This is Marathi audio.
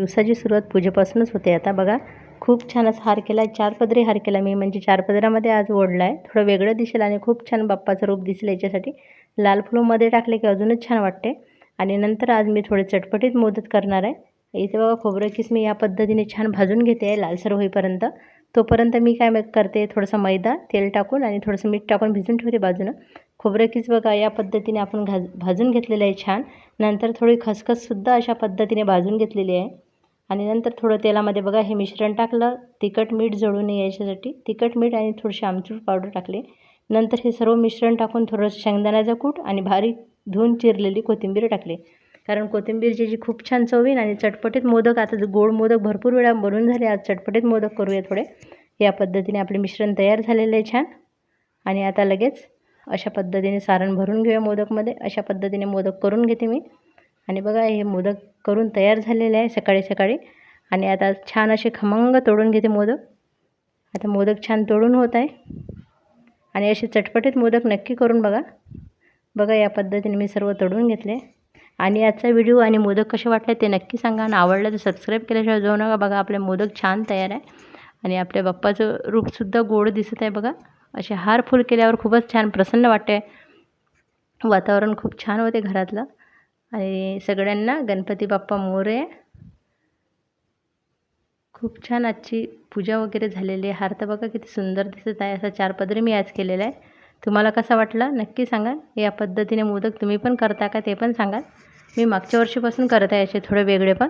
दिवसाची सुरुवात पूजेपासूनच होते. आता बघा खूप छान असा हार केला आहे चार पदरी हार केला मी. म्हणजे चार पदरामध्ये आज ओढला आहे थोडं वेगळं दिसेल आणि खूप छान बाप्पाचं रूप दिसेल याच्यासाठी. लाल फुलंमध्ये टाकले की अजूनच छान वाटते. आणि नंतर आज मी थोडे चटपटीत मोदक करणार आहे. इथे बघा खोबरं किस मी या पद्धतीने छान भाजून घेते आहे लालसर होईपर्यंत. तोपर्यंत मी काय मग करते थोडंसं मैदा तेल टाकून आणि थोडंसं मीठ टाकून भिजून ठेवते बाजूनं. खोबरं किस बघा या पद्धतीने आपण घाज भाजून घेतलेलं आहे छान. नंतर थोडी खसखससुद्धा अशा पद्धतीने भाजून घेतलेली आहे. आणि नंतर थोडं तेलामध्ये बघा हे मिश्रण टाकलं तिखट मीठ जळू नये याच्यासाठी तिखट मीठ आणि थोडीशी आमचूर पावडर टाकले. नंतर हे सर्व मिश्रण टाकून थोडंसं शेंगदाण्याचं कूट आणि भारी धुवून चिरलेली कोथिंबीर टाकली. कारण कोथिंबीरची जी खूप छान चव येईल आणि चटपटीत मोदक आता गोड मोदक भरपूर वेळा बनून झाले आज चटपटीत मोदक करूया थोडे. या पद्धतीने आपले मिश्रण तयार झालेलं आहे छान. आणि आता लगेच अशा पद्धतीने सारण भरून घेऊया मोदकमध्ये. अशा पद्धतीने मोदक करून घेते मी. आणि बघा हे मोदक करून तयार झालेले आहे सकाळी सकाळी. आणि आता छान असे खमंग तोडून घेते मोदक. आता मोदक छान तोडून होत आहे. आणि असे चटपटीत मोदक नक्की करून बघा. बघा या पद्धतीने मी सर्व तोडून घेतले. आणि आजचा व्हिडिओ आणि मोदक कसे वाटले ते नक्की सांगा. आणि आवडलं तर सबस्क्राईब केल्याशिवाय जाऊ नका. बघा आपले मोदक छान तयार आहे. आणि आपल्या बाप्पाचं रूपसुद्धा गोड दिसत आहे बघा. असे हार फुल केल्यावर खूपच छान प्रसन्न वाटते. वातावरण खूप छान होते घरातलं. आणि सगळ्यांना गणपती बाप्पा मोरे. खूप छान आजची पूजा वगैरे झालेली आहे. हार तर बघा किती सुंदर दिसत आहे. असा चार पदरी मी आज केलेला आहे. तुम्हाला कसा वाटला? नक्की सांगा. या पद्धतीने मोदक तुम्ही पण करता का ते पण सांगा. मी मागच्या वर्षीपासून करत आहे असे थोडे वेगळे पण.